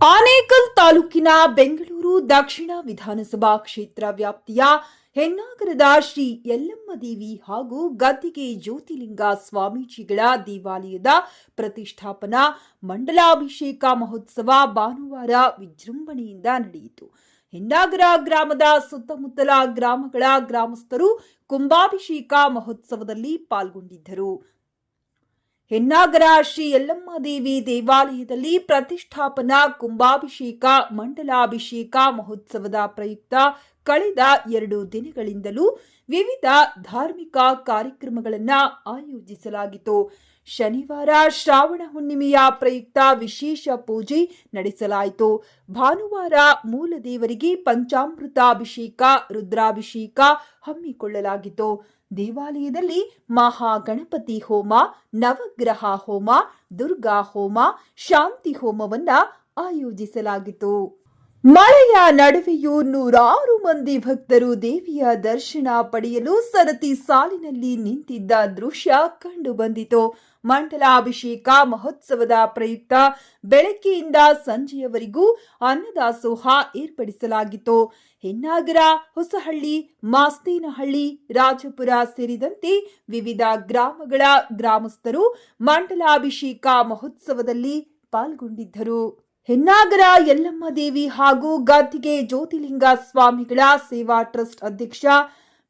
ಆನೇಕಲ್ ತಾಲೂಕಿನ ಬೆಂಗಳೂರು ದಕ್ಷಿಣ ವಿಧಾನಸಭಾ ಕ್ಷೇತ್ರ ವ್ಯಾಪ್ತಿಯ ಹೆಣ್ಣಾಗರದ ಶ್ರೀ ಯಲ್ಲಮ್ಮ ದೇವಿ ಹಾಗೂ ಗದ್ದಿಗೆ ಜ್ಯೋತಿಲಿಂಗ ಸ್ವಾಮೀಜಿಗಳ ದೇವಾಲಯದ ಪ್ರತಿಷ್ಠಾಪನಾ ಮಂಡಲಾಭಿಷೇಕ ಮಹೋತ್ಸವ ಭಾನುವಾರ ವಿಜೃಂಭಣೆಯಿಂದ ನಡೆಯಿತು. ಹೆನ್ನಾಗರ ಗ್ರಾಮದ ಸುತ್ತಮುತ್ತಲ ಗ್ರಾಮಗಳ ಗ್ರಾಮಸ್ಥರು ಕುಂಭಾಭಿಷೇಕ ಮಹೋತ್ಸವದಲ್ಲಿ ಪಾಲ್ಗೊಂಡಿದ್ದರು. ಹೆನ್ನಾಗರ ಶ್ರೀ ಯಲ್ಲಮ್ಮ ದೇವಿ ದೇವಾಲಯದಲ್ಲಿ ಪ್ರತಿಷ್ಠಾಪನಾ, ಕುಂಭಾಭಿಷೇಕ, ಮಂಡಲಾಭಿಷೇಕ ಮಹೋತ್ಸವದ ಪ್ರಯುಕ್ತ ಕಳೆದ ಎರಡು ದಿನಗಳಿಂದಲೂ ವಿವಿಧ ಧಾರ್ಮಿಕ ಕಾರ್ಯಕ್ರಮಗಳನ್ನು ಆಯೋಜಿಸಲಾಗಿತ್ತು. ಶನಿವಾರ ಶ್ರಾವಣ ಹುಣ್ಣಿಮೆಯ ಪ್ರಯುಕ್ತ ವಿಶೇಷ ಪೂಜೆ ನಡೆಸಲಾಯಿತು. ಭಾನುವಾರ ಮೂಲ ದೇವರಿಗೆ ಪಂಚಾಮೃತಾಭಿಷೇಕ, ರುದ್ರಾಭಿಷೇಕ ಹಮ್ಮಿಕೊಳ್ಳಲಾಗಿತ್ತು. ದೇವಾಲಯದಲ್ಲಿ ಮಹಾಗಣಪತಿ ಹೋಮ ನವಗ್ರಹ ಹೋಮ ದುರ್ಗಾ ಹೋಮ ಶಾಂತಿ ಹೋಮವನ್ನ ಆಯೋಜಿಸಲಾಗಿತ್ತು. ಮಳೆಯ ನಡುವೆಯೂ ನೂರಾರು ಮಂದಿ ಭಕ್ತರು ದೇವಿಯ ದರ್ಶನ ಪಡೆಯಲು ಸರತಿ ಸಾಲಿನಲ್ಲಿ ನಿಂತಿದ್ದ ದೃಶ್ಯ ಕಂಡುಬಂದಿತು ಮಂಡಲಾಭಿಷೇಕ ಮಹೋತ್ಸವದ ಪ್ರಯುಕ್ತ ಬೆಳಗ್ಗೆಯಿಂದ ಸಂಜೆಯವರೆಗೂ ಅನ್ನದಾಸೋಹ ಏರ್ಪಡಿಸಲಾಗಿತ್ತು. ಹೆನ್ನಾಗರ, ಹೊಸಹಳ್ಳಿ ಮಾಸ್ತೇನಹಳ್ಳಿ ರಾಜಪುರ ಸೇರಿದಂತೆ ವಿವಿಧ ಗ್ರಾಮಗಳ ಗ್ರಾಮಸ್ಥರು ಮಂಡಲಾಭಿಷೇಕ ಮಹೋತ್ಸವದಲ್ಲಿ ಪಾಲ್ಗೊಂಡಿದ್ದರು. ಹೆನ್ನಾಗರ ಯಲ್ಲಮ್ಮ ದೇವಿ ಹಾಗೂ ಗದ್ದಿಗೆ ಜ್ಯೋತಿಲಿಂಗ ಸ್ವಾಮಿಗಳ ಸೇವಾ ಟ್ರಸ್ಟ್ ಅಧ್ಯಕ್ಷ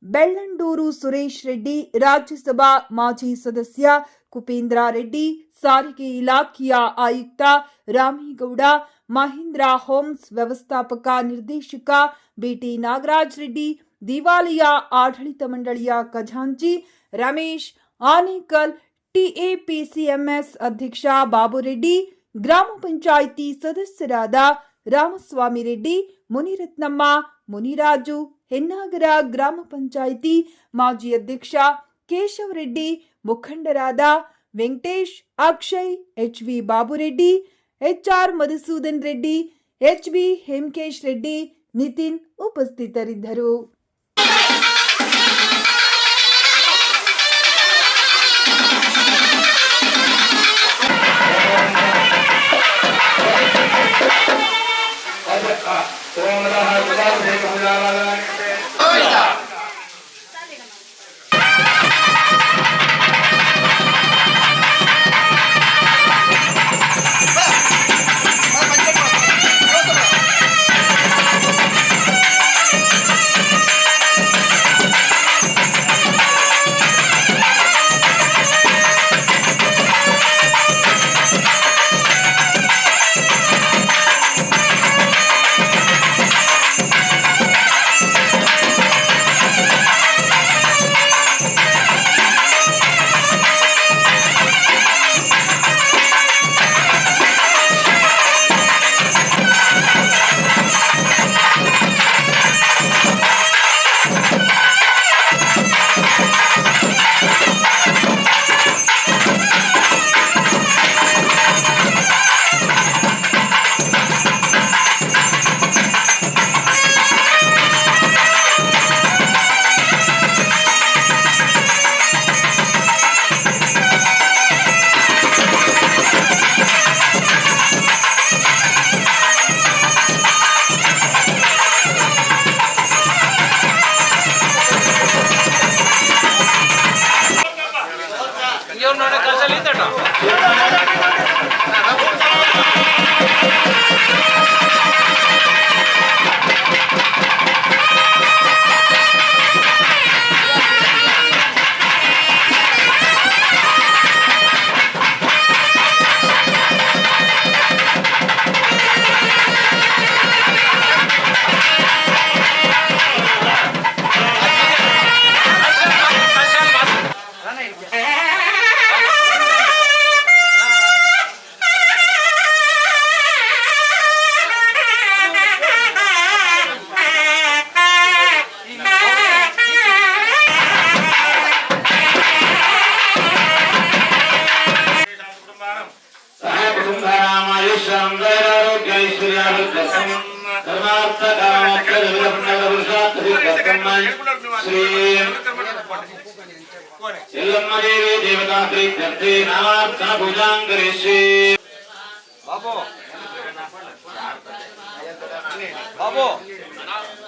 ಬೆಳ್ಳಂಡೂರು ಸುರೇಶ್ ರೆಡ್ಡಿ, ರಾಜ್ಯಸಭಾ ಮಾಜಿ ಸದಸ್ಯ ಕುಪೇಂದ್ರ ರೆಡ್ಡಿ, ಸಾರಿಗೆ ಇಲಾಖೆಯ ಆಯುಕ್ತ ರಾಮೇಗೌಡ, ಮಹೀಂದ್ರ ಹೋಮ್ಸ್ ವ್ಯವಸ್ಥಾಪಕ ನಿರ್ದೇಶಕ ಬಿಟಿ ನಾಗರಾಜ್ ರೆಡ್ಡಿ, ದೇವಾಲಯ ಆಡಳಿತ ಮಂಡಳಿಯ ಖಜಾಂಚಿ ರಮೇಶ್, ಆನೇಕಲ್ ಟಿಎಪಿಸಿಎಂಎಸ್ ಅಧ್ಯಕ್ಷ ಬಾಬುರೆಡ್ಡಿ ಗ್ರಾಮ ಪಂಚಾಯಿತಿ ಸದಸ್ಯರಾದ ರಾಮಸ್ವಾಮಿ ರೆಡ್ಡಿ, ಮುನಿರತ್ನಮ್ಮ, ಮುನಿರಾಜು ಹೆನ್ನಾಗರ ಗ್ರಾಮ ಪಂಚಾಯಿತಿ ಮಾಜಿ ಅಧ್ಯಕ್ಷ ಕೇಶವ ರೆಡ್ಡಿ, ಮುಖಂಡರಾದ Venkatesh, Akshay H V Babureddy H R Madhusudan Reddy H B Hemakesh Reddy, Nitin ಉಪಸ್ಥಿತರಿದ್ದರು. 아, 고맙습니다. 감사합니다.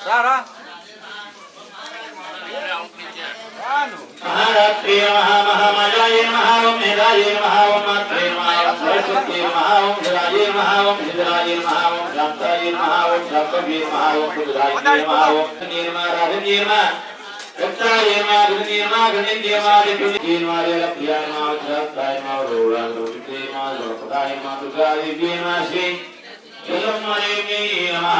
ರಾರಾ महारात्रे महामहामायाय नमः ओम मेधाय नमः ओम मात्रे नमः ओम सरस्वती नमः ओम जराय नमः ओम निद्राय नमः ओम शान्ताय नमः ओम शाकव्ये नमः ओम कुलराय नमः ओम निर्मा राधन्ये नमः गत्ताय नमः गणन्ये नमः गणन्ये नमः दिव्ये नमः लप्रियाय नमः वज्रास्ताय नमः रोडाय नमः नमः लोकदाय नमः दुर्गादेव्ये नमः श्री यलम्मदेव्ये नमः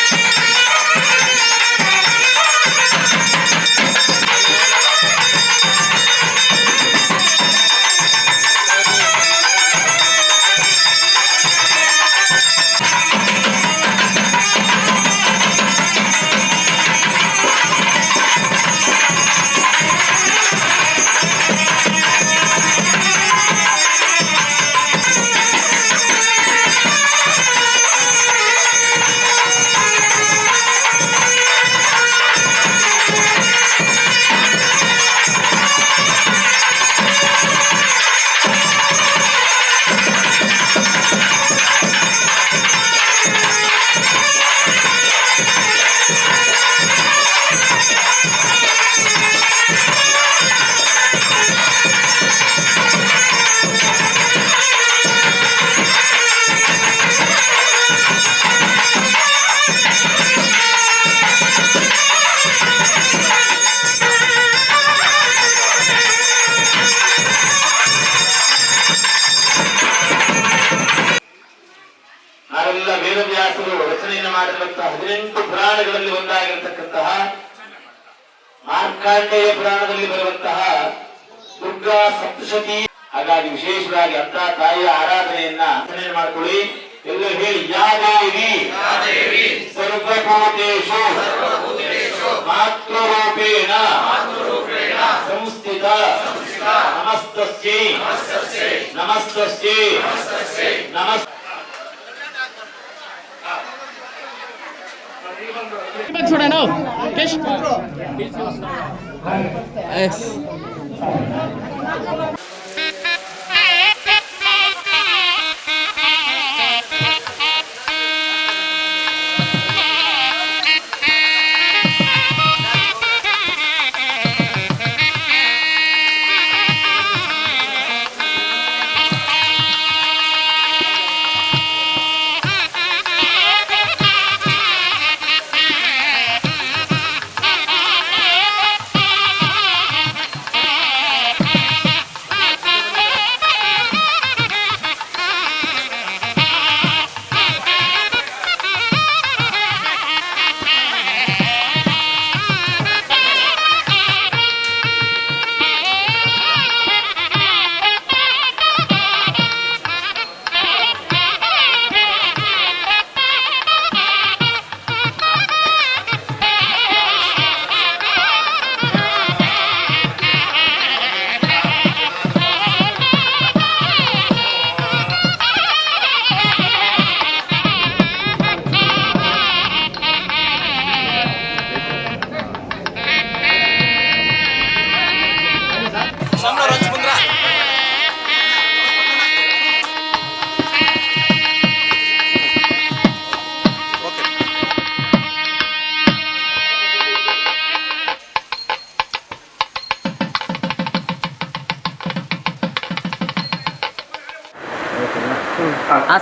ದುರ್ಗಾ ಸತಿ. ಹಾಗಾಗಿ ವಿಶೇಷವಾಗಿ ಅಂತ ತಾಯಿಯ ಆರಾಧನೆಯನ್ನ ಮಾಡಿಕೊಳ್ಳಿ. ಎಲ್ಲರೂ ಹೇಳಿ ಯಾ ದೇವಿ? ಸರ್ವಭೂತೇಶು. ಮಾತೃರೂಪೇಣ. ಸಂಸ್ಥಿತ. ನಮಸ್ತಸ್ಯೈ. ನಮಸ್ತಸ್ಯೈ. ನಮಸ್ 哎哎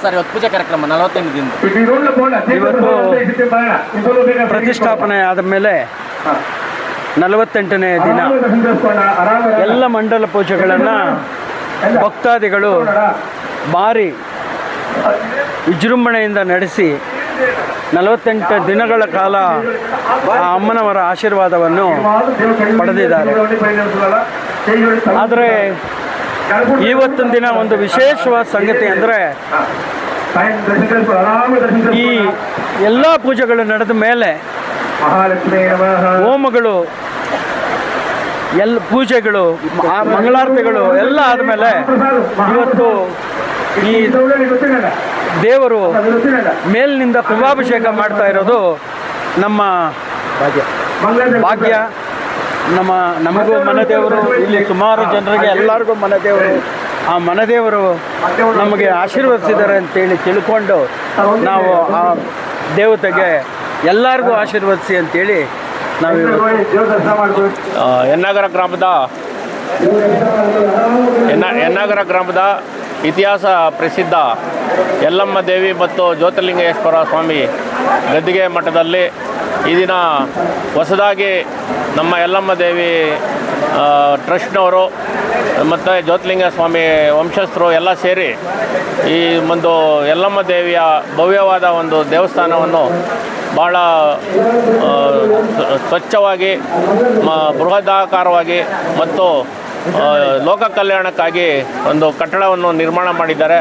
ಸರ್ ಇವತ್ತು ಪೂಜಾ ಕಾರ್ಯಕ್ರಮ ನಲವತ್ತೆಂಟು ದಿನ ಇವತ್ತು ಪ್ರತಿಷ್ಠಾಪನೆ ಆದ ಮೇಲೆ ನಲವತ್ತೆಂಟನೇ ದಿನ ಎಲ್ಲ ಮಂಡಲ ಪೂಜೆಗಳನ್ನು ಭಕ್ತಾದಿಗಳು ಭಾರಿ ವಿಜೃಂಭಣೆಯಿಂದ ನಡೆಸಿ ನಲವತ್ತೆಂಟು ದಿನಗಳ ಕಾಲ ಆ ಅಮ್ಮನವರ ಆಶೀರ್ವಾದವನ್ನು ಪಡೆದಿದ್ದಾರೆ. ಆದರೆ ಇವತ್ತಿನ ದಿನ ಒಂದು ವಿಶೇಷವಾದ ಸಂಗತಿ ಅಂದರೆ ಈ ಎಲ್ಲ ಪೂಜೆಗಳು ನಡೆದ ಮೇಲೆ ಹೋಮಗಳು ಎಲ್ಲ ಪೂಜೆಗಳು ಆ ಮಂಗಳಾರತಿಗಳು ಎಲ್ಲ ಆದಮೇಲೆ ಇವತ್ತು ಈ ದೇವರು ಮೇಲಿನಿಂದ ಕುಂಭಾಭಿಷೇಕ ಮಾಡ್ತಾ ಇರೋದು ನಮ್ಮ ಭಾಗ್ಯ. ನಮ್ಮ ನಮಗೂ ಮನದೇವರು ಇಲ್ಲಿ ಸುಮಾರು ಜನರಿಗೆ ಎಲ್ಲರಿಗೂ ಮನದೇವರು ಆ ಮನದೇವರು ನಮಗೆ ಆಶೀರ್ವದಿಸಿದ್ದಾರೆ ಅಂತೇಳಿ ತಿಳ್ಕೊಂಡು ನಾವು ಆ ದೇವತೆಗೆ ಎಲ್ಲರಿಗೂ ಆಶೀರ್ವದಿಸಿ ಅಂತೇಳಿ ನಾವು ಎನ್ನಗರ ಗ್ರಾಮದ ಎನ್ನ ಎನ್ನಗರ ಗ್ರಾಮದ ಇತಿಹಾಸ ಪ್ರಸಿದ್ಧ ಯಲ್ಲಮ್ಮ ದೇವಿ ಮತ್ತು ಜ್ಯೋತಿರ್ಲಿಂಗೇಶ್ವರ ಸ್ವಾಮಿ ಗದ್ದಿಗೆ ಮಠದಲ್ಲಿ ಈ ದಿನ ಹೊಸದಾಗಿ ನಮ್ಮ ಯಲ್ಲಮ್ಮ ದೇವಿ ಟ್ರಸ್ಟ್ನವರು ಮತ್ತು ಜ್ಯೋತಿಲಿಂಗ ಸ್ವಾಮಿ ವಂಶಸ್ಥರು ಎಲ್ಲ ಸೇರಿ ಈ ಒಂದು ಯಲ್ಲಮ್ಮ ದೇವಿಯ ಭವ್ಯವಾದ ಒಂದು ದೇವಸ್ಥಾನವನ್ನು ಭಾಳ ಸ್ವಚ್ಛವಾಗಿ ಬೃಹದಾಕಾರವಾಗಿ ಮತ್ತು ಲೋಕ ಕಲ್ಯಾಣಕ್ಕಾಗಿ ಒಂದು ಕಟ್ಟಡವನ್ನು ನಿರ್ಮಾಣ ಮಾಡಿದ್ದಾರೆ.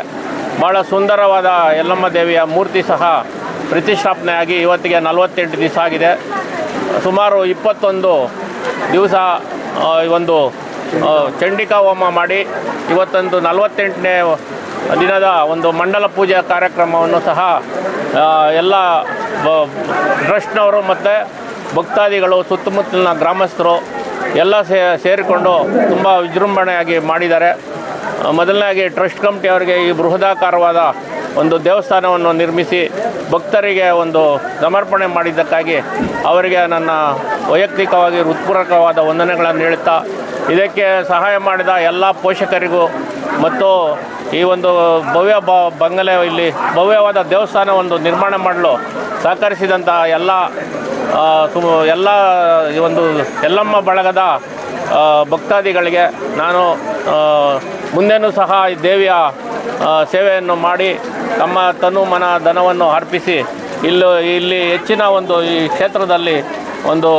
ಭಾಳ ಸುಂದರವಾದ ಯಲ್ಲಮ್ಮ ದೇವಿಯ ಮೂರ್ತಿ ಸಹ ಪ್ರತಿಷ್ಠಾಪನೆಯಾಗಿ ಇವತ್ತಿಗೆ ನಲವತ್ತೆಂಟು ದಿವಸ ಆಗಿದೆ. ಸುಮಾರು ಇಪ್ಪತ್ತೊಂದು ದಿವಸ ಒಂದು ಚಂಡಿಕಾ ಹೋಮ ಮಾಡಿ ಇವತ್ತೊಂದು ನಲವತ್ತೆಂಟನೇ ದಿನದ ಒಂದು ಮಂಡಲ ಪೂಜೆ ಕಾರ್ಯಕ್ರಮವನ್ನು ಸಹ ಎಲ್ಲ ಟ್ರಸ್ಟ್ನವರು ಮತ್ತು ಭಕ್ತಾದಿಗಳು, ಸುತ್ತಮುತ್ತಲಿನ ಗ್ರಾಮಸ್ಥರು ಎಲ್ಲ ಸೇರಿಕೊಂಡು ತುಂಬ ವಿಜೃಂಭಣೆಯಾಗಿ ಮಾಡಿದ್ದಾರೆ. ಮೊದಲನೇ ಮೊದಲನೇದಾಗಿ ಟ್ರಸ್ಟ್ ಕಮಿಟಿಯವರಿಗೆ ಈ ಬೃಹದಾಕಾರವಾದ ಒಂದು ದೇವಸ್ಥಾನವನ್ನು ನಿರ್ಮಿಸಿ ಭಕ್ತರಿಗೆ ಒಂದು ಸಮರ್ಪಣೆ ಮಾಡಿದ್ದಕ್ಕಾಗಿ ಅವರಿಗೆ ನನ್ನ ವೈಯಕ್ತಿಕವಾಗಿ ಹೃತ್ಪೂರ್ವಕವಾದ ವಂದನೆಗಳನ್ನು ಹೇಳುತ್ತಾ ಇದಕ್ಕೆ ಸಹಾಯ ಮಾಡಿದ ಎಲ್ಲ ಪೋಷಕರಿಗೂ ಮತ್ತು ಈ ಒಂದು ಭವ್ಯ ಬ ಬಂಗಲೆ ಇಲ್ಲಿ ಭವ್ಯವಾದ ದೇವಸ್ಥಾನ ಒಂದು ನಿರ್ಮಾಣ ಮಾಡಲು ಸಹಕರಿಸಿದಂಥ ಎಲ್ಲ ಸು, ಎಲ್ಲ ಈ ಒಂದು ಎಲ್ಲಮ್ಮ ಬಳಗದ ಭಕ್ತಾದಿಗಳಿಗೆ ನಾನು ಮುಂದೆನೂ ಸಹ ಈ ದೇವಿಯ ಸೇವೆಯನ್ನು ಮಾಡಿ ತಮ್ಮ ತನು ಮನ ಧನವನ್ನು ಅರ್ಪಿಸಿ ಇಲ್ಲೂ ಇಲ್ಲಿ ಹೆಚ್ಚಿನ ಒಂದು ಈ ಕ್ಷೇತ್ರದಲ್ಲಿ ಒಂದು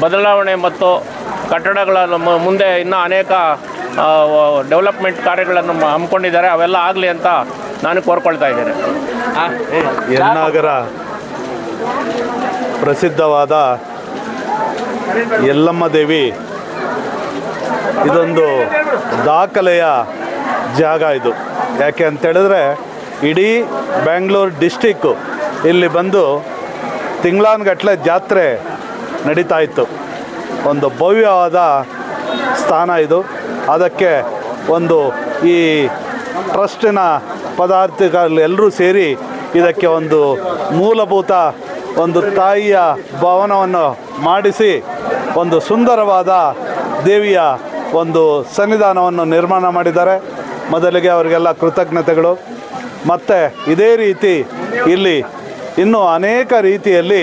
ಬದಲಾವಣೆ ಮತ್ತು ಕಟ್ಟಡಗಳ ಮು- ಮುಂದೆ ಇನ್ನೂ ಅನೇಕ ಡೆವಲಪ್ಮೆಂಟ್ ಕಾರ್ಯಗಳನ್ನು ಮ- ಹಮ್ಮಿಕೊಂಡಿದ್ದಾರೆ. ಅವೆಲ್ಲ ಆಗಲಿ ಅಂತ ನಾನು ಕೋರ್ಕೊಳ್ತಾ ಇದ್ದೇನೆ. ಯನ್ನಾಗರ ಪ್ರಸಿದ್ಧವಾದ ಎಲ್ಲಮ್ಮ ದೇವಿ ಇದೊಂದು ದಾಖಲೆಯ ಜಾಗ ಇದು. ಯಾಕೆ ಅಂತೇಳಿದ್ರೆ ಇಡೀ ಬ್ಯಾಂಗ್ಳೂರು ಡಿಸ್ಟಿಕ್ಕು ಇಲ್ಲಿ ಬಂದು ತಿಂಗಳಾನ್ಗಟ್ಲೆ ಜಾತ್ರೆ ನಡೀತಾ ಇತ್ತು. ಒಂದು ಭವ್ಯವಾದ ಸ್ಥಾನ ಇದು. ಅದಕ್ಕೆ ಒಂದು ಈ ಟ್ರಸ್ಟಿನ ಪದಾರ್ಥಗಳು ಎಲ್ಲರೂ ಸೇರಿ ಇದಕ್ಕೆ ಒಂದು ಮೂಲಭೂತ ಒಂದು ತಾಯಿಯ ಭವನವನ್ನು ಮಾಡಿಸಿ ಒಂದು ಸುಂದರವಾದ ದೇವಿಯ ಒಂದು ಸನ್ನಿಧಾನವನ್ನು ನಿರ್ಮಾಣ ಮಾಡಿದ್ದಾರೆ. ಮೊದಲಿಗೆ ಅವರಿಗೆಲ್ಲ ಕೃತಜ್ಞತೆಗಳು. ಮತ್ತು ಇದೇ ರೀತಿ ಇಲ್ಲಿ ಇನ್ನೂ ಅನೇಕ ರೀತಿಯಲ್ಲಿ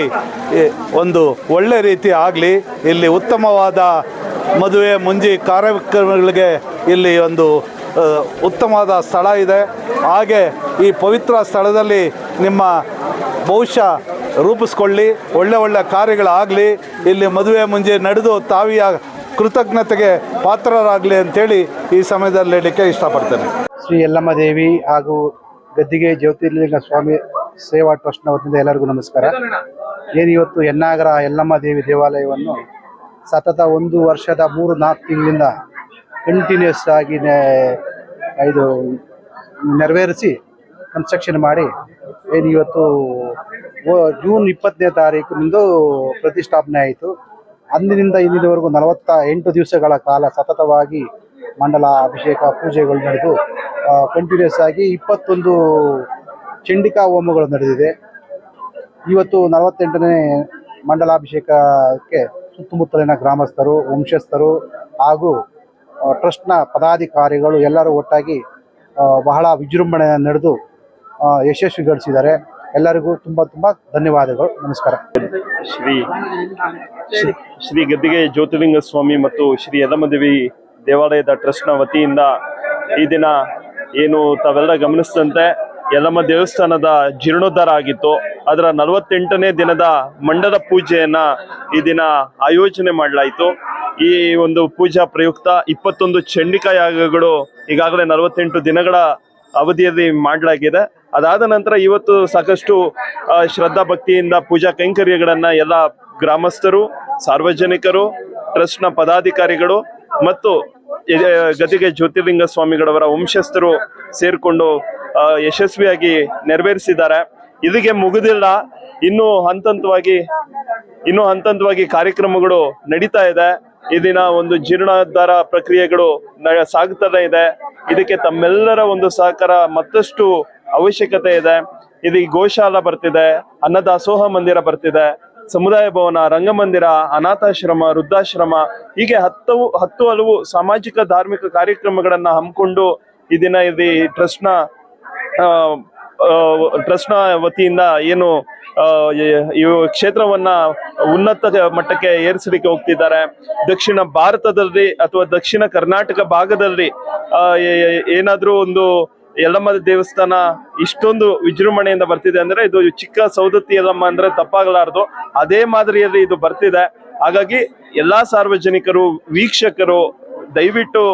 ಒಂದು ಒಳ್ಳೆ ರೀತಿ ಆಗಲಿ, ಇಲ್ಲಿ ಉತ್ತಮವಾದ ಮದುವೆ ಮುಂಜಿ ಕಾರ್ಯಕ್ರಮಗಳಿಗೆ ಇಲ್ಲಿ ಒಂದು ಉತ್ತಮವಾದ ಸ್ಥಳ ಇದೆ. ಹಾಗೆ ಈ ಪವಿತ್ರ ಸ್ಥಳದಲ್ಲಿ ನಿಮ್ಮ ಭವಿಷ್ಯ ರೂಪಿಸ್ಕೊಳ್ಳಿ, ಒಳ್ಳೆ ಒಳ್ಳೆ ಕಾರ್ಯಗಳಾಗಲಿ, ಇಲ್ಲಿ ಮದುವೆ ಮುಂಜಿ ನಡೆದು ತಾವಿಯ ಕೃತಜ್ಞತೆಗೆ ಪಾತ್ರರಾಗಲಿ ಅಂತೇಳಿ ಈ ಸಮಯದಲ್ಲಿ ಹೇಳಲಿಕ್ಕೆ ಇಷ್ಟಪಡ್ತೇನೆ. ಶ್ರೀ ಯಲ್ಲಮ್ಮ ದೇವಿ ಹಾಗೂ ಗದ್ದಿಗೆ ಜ್ಯೋತಿರ್ಲಿಂಗ ಸ್ವಾಮಿ ಸೇವಾ ಟ್ರಸ್ಟ್ನ ವತಿಯಿಂದ ಎಲ್ಲರಿಗೂ ನಮಸ್ಕಾರ. ಏನು ಇವತ್ತು ಎನ್ನಾಗರ ಯಲ್ಲಮ್ಮ ದೇವಿ ದೇವಾಲಯವನ್ನು ಸತತ ಒಂದು ವರ್ಷದ ಮೂರು ನಾಲ್ಕು ತಿಂಗಳಿಂದ ಕಂಟಿನ್ಯೂಸ್ ಆಗಿ ಇದು ನೆರವೇರಿಸಿ ಕನ್ಸ್ಟ್ರಕ್ಷನ್ ಮಾಡಿ ಏನು ಇವತ್ತು ಜೂನ್ ಇಪ್ಪತ್ತನೇ ತಾರೀಕಿನಿಂದ ಪ್ರತಿಷ್ಠಾಪನೆ ಆಯಿತು. ಅಂದಿನಿಂದ ಇಂದಿನವರೆಗೂ ನಲವತ್ತ ಎಂಟು ದಿವಸಗಳ ಕಾಲ ಸತತವಾಗಿ ಮಂಡಲ ಅಭಿಷೇಕ ಪೂಜೆಗಳು ನಡೆದು ಕಂಟಿನ್ಯೂಸ್ ಆಗಿ ಇಪ್ಪತ್ತೊಂದು ಚಂಡಿಕಾ ಹೋಮಗಳು ನಡೆದಿದೆ. ಇವತ್ತು ನಲವತ್ತೆಂಟನೇ ಮಂಡಲಾಭಿಷೇಕಕ್ಕೆ ಸುತ್ತಮುತ್ತಲಿನ ಗ್ರಾಮಸ್ಥರು, ವಂಶಸ್ಥರು ಹಾಗೂ ಟ್ರಸ್ಟ್ನ ಪದಾಧಿಕಾರಿಗಳು ಎಲ್ಲರೂ ಒಟ್ಟಾಗಿ ಬಹಳ ವಿಜೃಂಭಣೆ ನಡೆದು ಯಶಸ್ವಿ ಯಶಸ್ವಿಗೊಳಿಸಿದ್ದಾರೆ ಎಲ್ಲರಿಗೂ ತುಂಬ ತುಂಬ ಧನ್ಯವಾದಗಳು. ನಮಸ್ಕಾರ. ಶ್ರೀ ಶ್ರೀ- ಗದ್ದಿಗೆ ಜ್ಯೋತಿರ್ಲಿಂಗ ಸ್ವಾಮಿ ಮತ್ತು ಶ್ರೀ ಯಲ್ಲಮ್ಮದೇವಿ ದೇವಾಲಯದ ಟ್ರಸ್ಟ್ನ ವತಿಯಿಂದ ಈ ದಿನ ಏನು ತಾವೆಲ್ಲ ಗಮನಿಸಿದಂತೆ ಯಲ್ಲಮ್ಮ ದೇವಸ್ಥಾನದ ಜೀರ್ಣೋದ್ಧಾರ ಆಗಿತ್ತು. ಅದರ ನಲವತ್ತೆಂಟನೇ ದಿನದ ಮಂಡಲ ಪೂಜೆಯನ್ನ ಈ ದಿನ ಆಯೋಜನೆ ಮಾಡಲಾಯಿತು. ಈ ಒಂದು ಪೂಜಾ ಪ್ರಯುಕ್ತ ಇಪ್ಪತ್ತೊಂದು ಚಂಡಿಕಾ ಯಾಗಗಳು ಈಗಾಗಲೇ ನಲವತ್ತೆಂಟು ದಿನಗಳ ಅವಧಿಯಲ್ಲಿ ಮಾಡಲಾಗಿದೆ. ಅದಾದ ನಂತರ ಇವತ್ತು ಸಾಕಷ್ಟು ಶ್ರದ್ಧಾ ಭಕ್ತಿಯಿಂದ ಪೂಜಾ ಕೈಂಕರ್ಯಗಳನ್ನ ಎಲ್ಲ ಗ್ರಾಮಸ್ಥರು, ಸಾರ್ವಜನಿಕರು, ಟ್ರಸ್ಟ್ನ ಪದಾಧಿಕಾರಿಗಳು ಮತ್ತು ಗದಿಗೆ ಜ್ಯೋತಿರ್ಲಿಂಗ ಸ್ವಾಮಿಗಳವರ ವಂಶಸ್ಥರು ಸೇರಿಕೊಂಡು ಯಶಸ್ವಿಯಾಗಿ ನೆರವೇರಿಸಿದ್ದಾರೆ. ಇದಕ್ಕೆ ಮುಗಿದಿಲ್ಲ. ಇನ್ನು ಹಂತ ಹಂತವಾಗಿ ಇನ್ನು ಹಂತ ಹಂತವಾಗಿ ಕಾರ್ಯಕ್ರಮಗಳು ನಡೀತಾ ಇದೆ. ಈ ದಿನ ಒಂದು ಜೀರ್ಣೋದ್ಧಾರ ಪ್ರಕ್ರಿಯೆಗಳು ಸಾಗುತ್ತಲೇ ಇದೆ. ಇದಕ್ಕೆ ತಮ್ಮೆಲ್ಲರ ಒಂದು ಸಹಕಾರ ಮತ್ತಷ್ಟು ಅವಶ್ಯಕತೆ ಇದೆ. ಇದಕ್ಕೆ ಗೋಶಾಲ ಬರ್ತಿದೆ, ಅನ್ನದಾಸೋಹ ಮಂದಿರ ಬರ್ತಿದೆ. ಸಮುದಾಯ ಭವನ, ರಂಗಮಂದಿರ, ಅನಾಥಾಶ್ರಮ, ವೃದ್ಧಾಶ್ರಮ, ಹೀಗೆ ಹತ್ತು ಹತ್ತು ಹಲವು ಸಾಮಾಜಿಕ, ಧಾರ್ಮಿಕ ಕಾರ್ಯಕ್ರಮಗಳನ್ನ ಹಮ್ಮಿಕೊಂಡು ಈ ದಿನ ಇಲ್ಲಿ ಟ್ರಸ್ಟ್ನ ಟ್ರಸ್ಟ್ನ ವತಿಯಿಂದ ಏನು ಈ- ಕ್ಷೇತ್ರವನ್ನ ಉನ್ನತ ಮಟ್ಟಕ್ಕೆ ಏರಿಸಲಿಕ್ಕೆ ಹೋಗ್ತಿದ್ದಾರೆ. ದಕ್ಷಿಣ ಭಾರತದಲ್ಲಿ ಅಥವಾ ದಕ್ಷಿಣ ಕರ್ನಾಟಕ ಭಾಗದಲ್ಲಿ ಏನಾದ್ರೂ ಒಂದು ಯಲ್ಲಮ್ಮ ದೇವಸ್ಥಾನ ಇಷ್ಟೊಂದು ವಿಜೃಂಭಣೆಯಿಂದ ಬರ್ತಿದೆ ಅಂದ್ರೆ ಇದು ಚಿಕ್ಕ ಸೌದತ್ತಿ ಯಲ್ಲಮ್ಮ ಅಂದ್ರೆ ತಪ್ಪಾಗಲಾರದು. ಅದೇ ಮಾದರಿಯಲ್ಲಿ ಇದು ಬರ್ತಿದೆ. ಹಾಗಾಗಿ ಎಲ್ಲಾ ಸಾರ್ವಜನಿಕರು, ವೀಕ್ಷಕರು ದಯವಿಟ್ಟು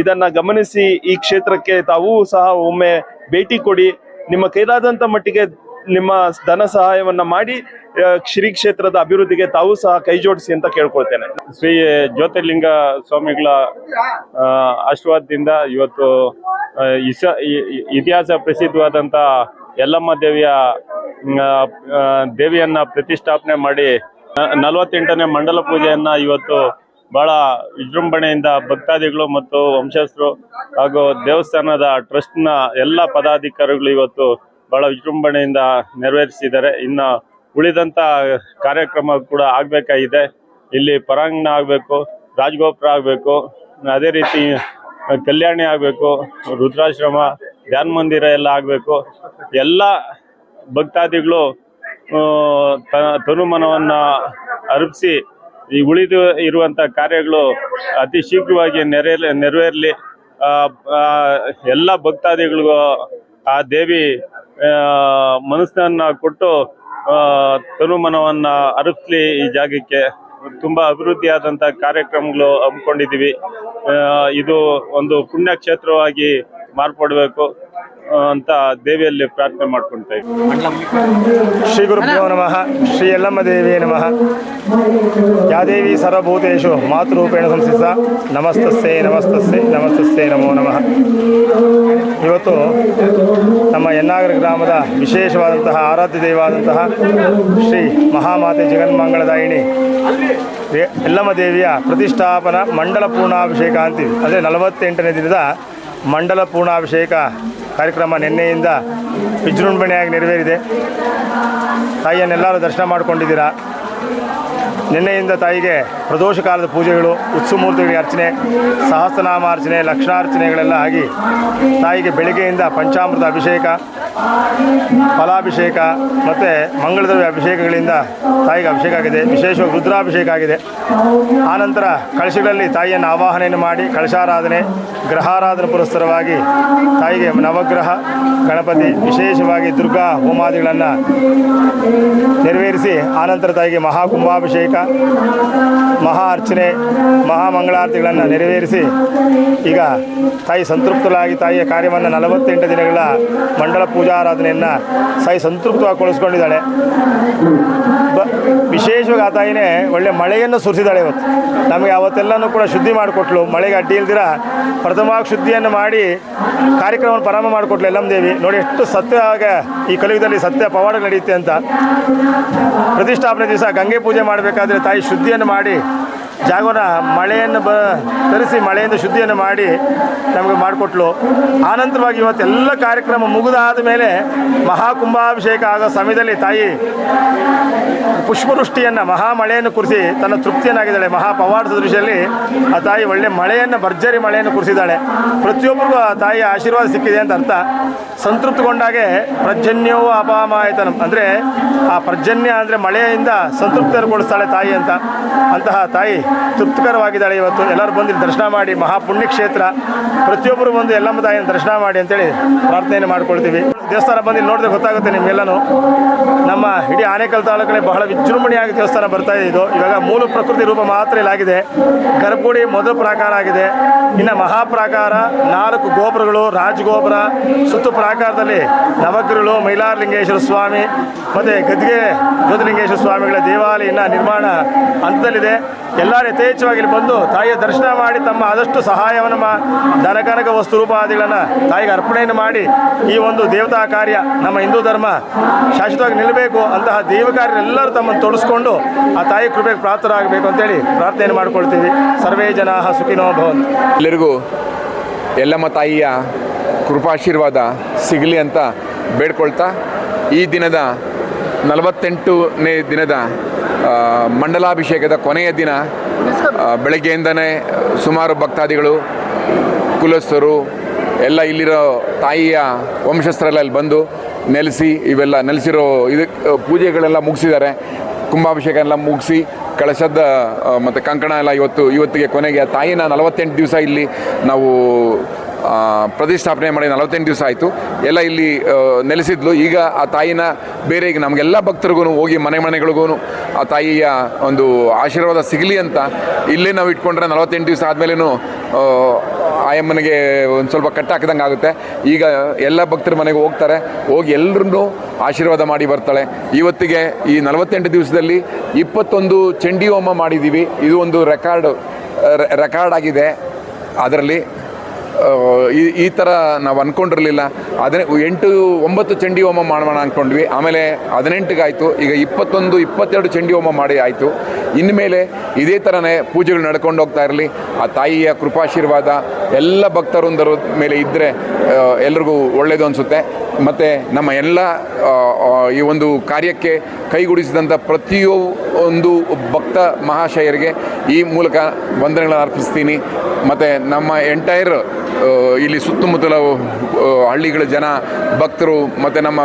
ಇದನ್ನ ಗಮನಿಸಿ ಈ ಕ್ಷೇತ್ರಕ್ಕೆ ತಾವೂ ಸಹ ಒಮ್ಮೆ ಭೇಟಿ ಕೊಡಿ. ನಿಮ್ಮ ಕೈಲಾದಂತ ಮಟ್ಟಿಗೆ ನಿಮ್ಮ ಧನ ಸಹಾಯವನ್ನ ಮಾಡಿ ಶ್ರೀ ಕ್ಷೇತ್ರದ ಅಭಿವೃದ್ಧಿಗೆ ತಾವು ಸಹ ಕೈ ಜೋಡಿಸಿ ಅಂತ ಕೇಳ್ಕೊಳ್ತೇನೆ. ಶ್ರೀ ಜ್ಯೋತಿರ್ಲಿಂಗ ಸ್ವಾಮಿಗಳ ಆಶೀರ್ವಾದದಿಂದ ಇವತ್ತು ಇತಿಹಾಸ ಪ್ರಸಿದ್ಧವಾದಂತ ಯಲ್ಲಮ್ಮ ದೇವಿಯ ದೇವಿಯನ್ನ ಪ್ರತಿಷ್ಠಾಪನೆ ಮಾಡಿ ನಲವತ್ತೆಂಟನೇ ಮಂಡಲ ಪೂಜೆಯನ್ನ ಇವತ್ತು ಬಹಳ ವಿಜೃಂಭಣೆಯಿಂದ ಭಕ್ತಾದಿಗಳು ಮತ್ತು ವಂಶಸ್ಥರು ಹಾಗೂ ದೇವಸ್ಥಾನದ ಟ್ರಸ್ಟ್ನ ಎಲ್ಲ ಪದಾಧಿಕಾರಿಗಳು ಇವತ್ತು ಬಹಳ ವಿಜೃಂಭಣೆಯಿಂದ ನೆರವೇರಿಸಿದ್ದಾರೆ. ಇನ್ನು ಉಳಿದಂತ ಕಾರ್ಯಕ್ರಮ ಕೂಡ ಆಗ್ಬೇಕಾಗಿದೆ. ಇಲ್ಲಿ ಪರಾಂಗಣ ಆಗಬೇಕು, ರಾಜಗೋಪುರ ಆಗಬೇಕು, ಅದೇ ರೀತಿ ಕಲ್ಯಾಣಿ ಆಗಬೇಕು, ರುದ್ರಾಶ್ರಮ, ಧ್ಯಾನ ಮಂದಿರ ಎಲ್ಲ ಆಗಬೇಕು. ಎಲ್ಲ ಭಕ್ತಾದಿಗಳು ತನುಮನವನ್ನ ಅರ್ಪಿಸಿ ಈ ಉಳಿದು ಇರುವಂಥ ಕಾರ್ಯಗಳು ಅತಿ ಶೀಘ್ರವಾಗಿ ನೆರೆ ನೆರವೇರಲಿ. ಎಲ್ಲ ಭಕ್ತಾದಿಗಳಿಗೂ ಆ ದೇವಿ ಮನಸ್ಸನ್ನ ಕೊಟ್ಟು ತನುಮನವನ್ನ ಅರಸ್ಲಿ ಈ ಜಾಗಕ್ಕೆ. ತುಂಬಾ ಅಭಿವೃದ್ಧಿಯಾದಂತ ಕಾರ್ಯಕ್ರಮಗಳು ಹಮ್ಮಿಕೊಂಡಿದೀವಿ ಇದು ಒಂದು ಪುಣ್ಯಕ್ಷೇತ್ರವಾಗಿ ಮಾರ್ಪಡಬೇಕು. ಆ, ಅಂತ ದೇವಿಯಲ್ಲಿ ಪ್ರಾರ್ಥನೆ ಇದ್ದೀವಿ ಶ್ರೀ ಗುರುಭ್ಯೋ ನಮಃ. ಶ್ರೀ ಯಲ್ಲಮ್ಮ ದೇವಿಯೇ ನಮಃ. ಯಾದೇವಿ ಸರ್ವಭೂತೇಶು ಮಾತೃರೂಪೇಣ ಸಂಸ್ಥಿಸ ನಮಸ್ತಸ್ಸೇ ನಮಸ್ತಸ್ಸೇ ನಮಸ್ತಸ್ಸೇ ನಮೋ ನಮಃ. ಇವತ್ತು ನಮ್ಮ ಯನ್ನಾಗರ ಗ್ರಾಮದ ವಿಶೇಷವಾದಂತಹ ಆರಾಧ್ಯ ದೈವಾದಂತಹ ಶ್ರೀ ಮಹಾಮಾತೆ ಜಗನ್ಮಂಗಳದಾಯಿನಿ ರೇ- ಯಲ್ಲಮ್ಮ ದೇವಿಯ ಪ್ರತಿಷ್ಠಾಪನಾ ಮಂಡಲ ಪೂರ್ಣಾಭಿಷೇಕ ಅಂತೀವಿ. ಅಂದರೆ ನಲವತ್ತೆಂಟನೇ ದಿನದ ಮಂಡಲ ಪೂರ್ಣಾಭಿಷೇಕ ಕಾರ್ಯಕ್ರಮ ನಿನ್ನೆಯಿಂದ ವಿಜೃಂಭಣೆಯಾಗಿ ನೆರವೇರಿದೆ. ತಾಯಿಯನ್ನೆಲ್ಲರೂ ದರ್ಶನ ಮಾಡ್ಕೊಂಡಿದ್ದೀರಾ? ನಿನ್ನೆಯಿಂದ ತಾಯಿಗೆ ಪ್ರದೋಷ ಕಾಲದ ಪೂಜೆಗಳು, ಉತ್ಸವಮೂರ್ತಿಗಳಿಗೆ ಅರ್ಚನೆ ಸಹಸ್ರನಾಮಾರ್ಚನೆ ಲಕ್ಷಣಾರ್ಚನೆಗಳೆಲ್ಲ ಆಗಿ ತಾಯಿಗೆ ಬೆಳಗ್ಗೆಯಿಂದ ಪಂಚಾಮೃತ ಅಭಿಷೇಕ, ಫಲಾಭಿಷೇಕ ಮತ್ತು ಮಂಗಳದ್ರವ್ಯ ಅಭಿಷೇಕಗಳಿಂದ ತಾಯಿಗೆ ಅಭಿಷೇಕ ಆಗಿದೆ. ವಿಶೇಷವಾಗಿ ರುದ್ರಾಭಿಷೇಕ ಆಗಿದೆ. ಆನಂತರ ಕಳಶಗಳಲ್ಲಿ ತಾಯಿಯನ್ನು ಆವಾಹನೆಯನ್ನು ಮಾಡಿ, ಕಳಶಾರಾಧನೆ ಗ್ರಹಾರಾಧನೆ ಪುರಸ್ಸರವಾಗಿ ತಾಯಿಗೆ ನವಗ್ರಹ, ಗಣಪತಿ, ವಿಶೇಷವಾಗಿ ದುರ್ಗಾ, ಹೋಮಾದಿಗಳನ್ನು ನೆರವೇರಿಸಿ ಆನಂತರ ತಾಯಿಗೆ ಮಹಾಕುಂಭಾಭಿಷೇಕ ಮಹಾ ಅರ್ಚನೆ ಮಹಾಮಂಗಳಾರತಿಗಳನ್ನು ನೆರವೇರಿಸಿ ಈಗ ತಾಯಿ ಸಂತೃಪ್ತರಾಗಿ ತಾಯಿಯ ಕಾರ್ಯವನ್ನು ನಲವತ್ತೆಂಟು ದಿನಗಳ ಮಂಡಲ ಪೂಜಾರಾಧನೆಯನ್ನು ತಾಯಿ ಸಂತೃಪ್ತವಾಗಿಗೊಳಿಸ್ಕೊಂಡಿದ್ದಾಳೆ ಬ, ವಿಶೇಷವಾಗಿ ಆ ತಾಯಿನೇ ಒಳ್ಳೆ ಮಳೆಯನ್ನು ಸುರಿಸಿದಾಳೆ ಇವತ್ತು. ನಮಗೆ ಅವತ್ತೆಲ್ಲನೂ ಕೂಡ ಶುದ್ಧಿ ಮಾಡಿಕೊಟ್ಲು. ಮಳೆಗೆ ಅಡ್ಡಿ ಇಲ್ದಿರ ಪ್ರಥಮವಾಗಿ ಶುದ್ಧಿಯನ್ನು ಮಾಡಿ ಕಾರ್ಯಕ್ರಮವನ್ನು ಪ್ರಾರಂಭ ಮಾಡಿಕೊಟ್ಲು ಎಲ್ಲಮ್ಮ ದೇವಿ. ನೋಡಿ ಎಷ್ಟು ಸತ್ಯವಾಗ ಈ ಕಲಿಯುಗದಲ್ಲಿ ಸತ್ಯ ಪವಾಡ ನಡೆಯುತ್ತೆ ಅಂತ. ಪ್ರತಿಷ್ಠಾಪನೆ ದಿವಸ ಗಂಗೆ ಪೂಜೆ ಮಾಡಬೇಕಾದ್ರೆ ತಾಯಿ ಶುದ್ಧಿಯನ್ನು ಮಾಡಿ ಜಾಗವನ್ನ ಮಳೆಯನ್ನು ಬ ತರಿಸಿ ಮಳೆಯಿಂದ ಶುದ್ಧಿಯನ್ನು ಮಾಡಿ ನಮಗೆ ಮಾಡಿಕೊಟ್ಲು. ಆನಂತರವಾಗಿ ಇವತ್ತೆಲ್ಲ ಕಾರ್ಯಕ್ರಮ ಮುಗಿದಾದ ಮೇಲೆ ಮಹಾಕುಂಭಾಭಿಷೇಕ ಆಗೋ ಸಮಯದಲ್ಲಿ ತಾಯಿ ಪುಷ್ಪವೃಷ್ಟಿಯನ್ನು ಮಹಾ ಮಳೆಯನ್ನು ಕುರಿಸಿ ತನ್ನ ತೃಪ್ತಿಯನ್ನಾಗಿದ್ದಾಳೆ. ಮಹಾ ಪವಾಡ ಸದೃಶದಲ್ಲಿ ಆ ತಾಯಿ ಒಳ್ಳೆ ಮಳೆಯನ್ನು, ಭರ್ಜರಿ ಮಳೆಯನ್ನು ಕುರಿಸಿದ್ದಾಳೆ. ಪ್ರತಿಯೊಬ್ಬರಿಗೂ ಆ ತಾಯಿಯ ಆಶೀರ್ವಾದ ಸಿಕ್ಕಿದೆ ಅಂತ ಅರ್ಥ. ಸಂತೃಪ್ತಗೊಂಡಾಗೆ ಪ್ರಜನ್ಯವೂ ಅಪಾಮಾಯತನಂ. ಅಂದರೆ ಆ ಪರ್ಜನ್ಯ ಅಂದರೆ ಮಳೆಯಿಂದ ಸಂತೃಪ್ತಗೊಳಿಸ್ತಾಳೆ ತಾಯಿ ಅಂತ. ಅಂತಹ ತಾಯಿ ತೃಪ್ತಿಕರವಾಗಿದ್ದಾಳೆ. ಇವತ್ತು ಎಲ್ಲರೂ ಬಂದು ದರ್ಶನ ಮಾಡಿ ಮಹಾಪುಣ್ಯ ಕ್ಷೇತ್ರ ಪ್ರತಿಯೊಬ್ಬರು ಬಂದು ಎಲ್ಲಮ್ಮ ತಾಯಿಯನ್ನು ದರ್ಶನ ಮಾಡಿ ಅಂತೇಳಿ ಪ್ರಾರ್ಥನೆಯನ್ನು ಮಾಡ್ಕೊಳ್ತೀವಿ. ದೇವಸ್ಥಾನ ಬಂದು ನೋಡಿದ್ರೆ ಗೊತ್ತಾಗುತ್ತೆ ನಿಮಗೆಲ್ಲನೂ ನಮ್ಮ ಇಡೀ ಆನೇಕಲ್ ತಾಲೂಕಲ್ಲಿ ಬಹಳ ವಿಜೃಂಭಣೆಯಾಗಿ ದೇವಸ್ಥಾನ ಬರ್ತಾ ಇದೆ ಇದು. ಇವಾಗ ಮೂಲ ಪ್ರಕೃತಿ ರೂಪ ಮಾತ್ರ ಇಲ್ಲಾಗಿದೆ ಗರ್ಭಗುಡಿ ಮೊದಲ ಪ್ರಾಕಾರ ಆಗಿದೆ. ಇನ್ನು ಮಹಾಪ್ರಾಕಾರ, ನಾಲ್ಕು ಗೋಪುರಗಳು, ರಾಜಗೋಪುರ, ಸುತ್ತು ಪ್ರಾಕಾರದಲ್ಲಿ ನವಗ್ರಗಳು ಮೈಲಾರಲಿಂಗೇಶ್ವರ ಸ್ವಾಮಿ ಮತ್ತು ಗದ್ಗೆ ಜ್ಯೋತಿಲಿಂಗೇಶ್ವರ ಸ್ವಾಮಿಗಳ ದೇವಾಲಯನ ನಿರ್ಮಾಣ ಹಂತದಲ್ಲಿದೆ. ಎಲ್ಲರೂ ಯಥೇಚ್ಛವಾಗಿ ಬಂದು ತಾಯಿಯ ದರ್ಶನ ಮಾಡಿ ತಮ್ಮ ಆದಷ್ಟು ಸಹಾಯವನ್ನು ಮಾ ದನಕನಕ ವಸ್ತು ರೂಪಾದಿಗಳನ್ನು ತಾಯಿಗೆ ಅರ್ಪಣೆಯನ್ನು ಮಾಡಿ ಈ ಒಂದು ದೇವತಾ ಕಾರ್ಯ ನಮ್ಮ ಹಿಂದೂ ಧರ್ಮ ಶಾಶ್ವತವಾಗಿ ನಿಲ್ಲಬೇಕು ಅಂತಹ ದೇವ ಕಾರ್ಯರೆಲ್ಲರೂ ತಮ್ಮನ್ನು ತೊಡಸ್ಕೊಂಡು ಆ ತಾಯಿ ಕೃಪೆಗೆ ಪ್ರಾಪ್ತರಾಗಬೇಕು ಅಂತೇಳಿ ಪ್ರಾರ್ಥನೆ ಮಾಡ್ಕೊಳ್ತೀವಿ. ಸರ್ವೇ ಜನ ಸುಖಿನೋ ಭವನ್ ಎಲ್ಲರಿಗೂ ಎಲ್ಲಮ್ಮ ತಾಯಿಯ ಕೃಪಾಶೀರ್ವಾದ ಸಿಗಲಿ ಅಂತ ಬೇಡ್ಕೊಳ್ತಾ ಈ ದಿನದ ನಲವತ್ತೆಂಟನೇ ದಿನದ ಮಂಡಲಾಭಿಷೇಕದ ಕೊನೆಯ ದಿನ ಬೆಳಗ್ಗೆಯಿಂದನೇ ಸುಮಾರು ಭಕ್ತಾದಿಗಳು, ಕುಲಸ್ಥರು, ಎಲ್ಲ ಇಲ್ಲಿರೋ ತಾಯಿಯ ವಂಶಸ್ಥರೆಲ್ಲ ಇಲ್ಲಿ ಬಂದು ನೆಲೆಸಿ, ಇವೆಲ್ಲ ನೆಲೆಸಿರೋ ಇದು ಪೂಜೆಗಳೆಲ್ಲ ಮುಗಿಸಿದ್ದಾರೆ. ಕುಂಭಾಭಿಷೇಕ ಎಲ್ಲ ಮುಗಿಸಿ ಕಳಶದ ಮತ್ತು ಕಂಕಣ ಎಲ್ಲ ಇವತ್ತು, ಇವತ್ತಿಗೆ ಕೊನೆಗೆ ತಾಯಿನ ನಲವತ್ತೆಂಟು ದಿವಸ ಇಲ್ಲಿ ನಾವು ಪ್ರತಿಷ್ಠಾಪನೆ ಮಾಡಿ ನಲವತ್ತೆಂಟು ದಿವಸ ಆಯಿತು. ಎಲ್ಲ ಇಲ್ಲಿ ನೆಲೆಸಿದ್ಲು. ಈಗ ಆ ತಾಯಿನ ಬೇರೆ, ಈಗ ನಮಗೆಲ್ಲ ಭಕ್ತರಿಗೂ ಹೋಗಿ ಮನೆ ಮನೆಗಳಿಗೂ ಆ ತಾಯಿಯ ಒಂದು ಆಶೀರ್ವಾದ ಸಿಗಲಿ ಅಂತ ಇಲ್ಲೇ ನಾವು ಇಟ್ಕೊಂಡ್ರೆ ನಲವತ್ತೆಂಟು ದಿವಸ ಆದಮೇಲೂ ಆಯಮ್ಮನಿಗೆ ಒಂದು ಸ್ವಲ್ಪ ಕಟ್ಟಾಕಿದಂಗೆ ಆಗುತ್ತೆ. ಈಗ ಎಲ್ಲ ಭಕ್ತರ ಮನೆಗೆ ಹೋಗ್ತಾರೆ. ಹೋಗಿ ಎಲ್ಲರನ್ನೂ ಆಶೀರ್ವಾದ ಮಾಡಿ ಬರ್ತಾಳೆ. ಇವತ್ತಿಗೆ ಈ ನಲವತ್ತೆಂಟು ದಿವಸದಲ್ಲಿ ಇಪ್ಪತ್ತೊಂದು ಚಂಡಿ ಹೋಮ ಮಾಡಿದ್ದೀವಿ ಇದು ಒಂದು ರೆಕಾರ್ಡ್ ರೆಕಾರ್ಡ್ ಆಗಿದೆ. ಅದರಲ್ಲಿ ಈ ಈ ಥರ ನಾವು ಅಂದ್ಕೊಂಡಿರಲಿಲ್ಲ ಅದೇ ಎಂಟು ಒಂಬತ್ತು ಚಂಡಿ ಹೋಮ ಮಾಡೋಣ ಅಂದ್ಕೊಂಡ್ವಿ ಆಮೇಲೆ ಹದಿನೆಂಟಿಗಾಯಿತು. ಈಗ ಇಪ್ಪತ್ತೊಂದು, ಇಪ್ಪತ್ತೆರಡು ಚಂಡಿ ಹೋಮ ಮಾಡಿ ಆಯಿತು. ಇನ್ಮೇಲೆ ಇದೇ ಥರನೇ ಪೂಜೆಗಳು ನಡ್ಕೊಂಡು ಹೋಗ್ತಾ ಇರಲಿ. ಆ ತಾಯಿಯ ಕೃಪಾಶೀರ್ವಾದ ಎಲ್ಲ ಭಕ್ತರೊಂದರ ಮೇಲೆ ಇದ್ದರೆ ಎಲ್ರಿಗೂ ಒಳ್ಳೆಯದು ಅನಿಸುತ್ತೆ. ಮತ್ತು ನಮ್ಮ ಎಲ್ಲ ಈ ಒಂದು ಕಾರ್ಯಕ್ಕೆ ಕೈಗೂಡಿಸಿದಂಥ ಪ್ರತಿಯೊಂದು ಭಕ್ತ ಮಹಾಶಯರಿಗೆ ಈ ಮೂಲಕ ವಂದನೆಗಳನ್ನು ಅರ್ಪಿಸ್ತೀನಿ. ಮತ್ತು ನಮ್ಮ ಎಂಟೈರ್ ಇಲ್ಲಿ ಸುತ್ತಮುತ್ತಲ ಹಳ್ಳಿಗಳ ಜನ ಭಕ್ತರು, ಮತ್ತು ನಮ್ಮ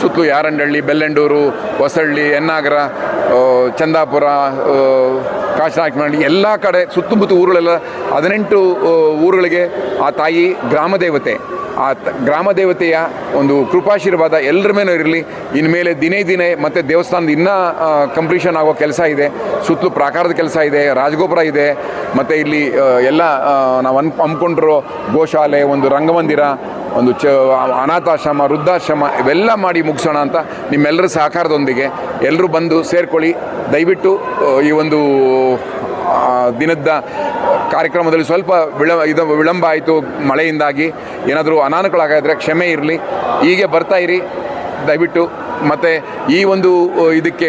ಸುತ್ತಲೂ ಯಾರಂಡಹಳ್ಳಿ ಬೆಲ್ಲಂಡೂರು, ಹೊಸಳ್ಳಿ, ಎನ್ನಾಗರ ಚಂದಾಪುರ ಕಾಶನಾಯಕನಹಳ್ಳಿ ಎಲ್ಲ ಕಡೆ ಸುತ್ತಮುತ್ತ ಊರುಗಳೆಲ್ಲ ಹದಿನೆಂಟು ಊರುಗಳಿಗೆ ಆ ತಾಯಿ ಗ್ರಾಮ ದೇವತೆ ಆ ಗ್ರಾಮ ದೇವತೆಯ ಒಂದು ಕೃಪಾಶೀರ್ವಾದ ಎಲ್ಲರ ಮೇಲೂ ಇರಲಿ. ಇನ್ಮೇಲೆ ದಿನೇ ದಿನೇ ಮತ್ತು ದೇವಸ್ಥಾನದ ಇನ್ನೂ ಕಂಪ್ಲೀಷನ್ ಆಗೋ ಕೆಲಸ ಇದೆ. ಸುತ್ತಲೂ ಪ್ರಾಕಾರದ ಕೆಲಸ ಇದೆ, ರಾಜಗೋಪುರ ಇದೆ. ಮತ್ತು ಇಲ್ಲಿ ಎಲ್ಲ ನಾವು ಅನ್, ಹಮ್ಮಿಕೊಂಡಿರೋ ಗೋಶಾಲೆ, ಒಂದು ರಂಗಮಂದಿರ ಒಂದು ಚ ಅನಾಥಾಶ್ರಮ, ವೃದ್ಧಾಶ್ರಮ ಇವೆಲ್ಲ ಮಾಡಿ ಮುಗಿಸೋಣ ಅಂತ ನಿಮ್ಮೆಲ್ಲರ ಸಹಕಾರದೊಂದಿಗೆ ಎಲ್ಲರೂ ಬಂದು ಸೇರ್ಕೊಳ್ಳಿ. ದಯವಿಟ್ಟು ಈ ಒಂದು ದಿನದ ಕಾರ್ಯಕ್ರಮದಲ್ಲಿ ಸ್ವಲ್ಪ ವಿಳ, ಇದು ವಿಳಂಬ ಆಯಿತು ಮಳೆಯಿಂದಾಗಿ. ಏನಾದರೂ ಅನಾನುಕೂಲ ಆಗಿದ್ರೆ ಕ್ಷಮೆ ಇರಲಿ. ಹೀಗೆ ಬರ್ತಾಯಿರಿ ದಯವಿಟ್ಟು ಮತ್ತು ಈ ಒಂದು ಇದಕ್ಕೆ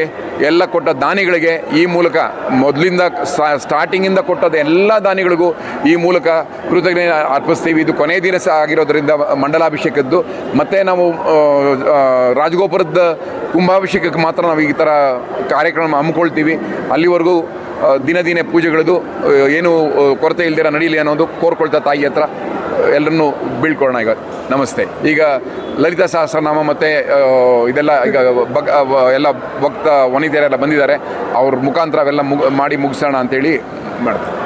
ಎಲ್ಲ ಕೊಟ್ಟ ದಾನಿಗಳಿಗೆ ಈ ಮೂಲಕ ಮೊದಲಿಂದ ಸ್ಟಾರ್ಟಿಂಗಿಂದ ಕೊಟ್ಟದ ಎಲ್ಲ ದಾನಿಗಳಿಗೂ ಈ ಮೂಲಕ ಕೃತಜ್ಞತೆ ಅರ್ಪಿಸ್ತೀವಿ. ಇದು ಕೊನೆಯ ದಿನ ಸಹ ಆಗಿರೋದ್ರಿಂದ ಮಂಡಲಾಭಿಷೇಕದ್ದು. ಮತ್ತು ನಾವು ರಾಜಗೋಪುರದ ಕುಂಭಾಭಿಷೇಕಕ್ಕೆ ಮಾತ್ರ ನಾವು ಈ ಥರ ಕಾರ್ಯಕ್ರಮ ಹಮ್ಮಿಕೊಳ್ತೀವಿ. ಅಲ್ಲಿವರೆಗೂ ದಿನ ದಿನೇ ಪೂಜೆಗಳದು ಏನು ಕೊರತೆ ಇಲ್ದಿರ ನಡೀಲಿ ಅನ್ನೋದು ಕೋರ್ಕೊಳ್ತಾ ತಾಯಿ ಹತ್ರ. ಎಲ್ಲರನ್ನೂ ಬೀಳ್ಕೊಳ್ಳೋಣ ಈಗ. ನಮಸ್ತೆ. ಈಗ ಲಲಿತಾ ಸಹಸ್ರನಾಮ ಮತ್ತು ಇದೆಲ್ಲ ಈಗ ಬಗ್ ಎಲ್ಲ ಭಕ್ತ ವನಿತೆಯರೆಲ್ಲ ಬಂದಿದ್ದಾರೆ. ಅವ್ರ ಮುಖಾಂತರ ಅವೆಲ್ಲ ಮುಗ್, ಮಾಡಿ ಮುಗಿಸೋಣ ಅಂತೇಳಿ ಮಾಡ್ತಾರೆ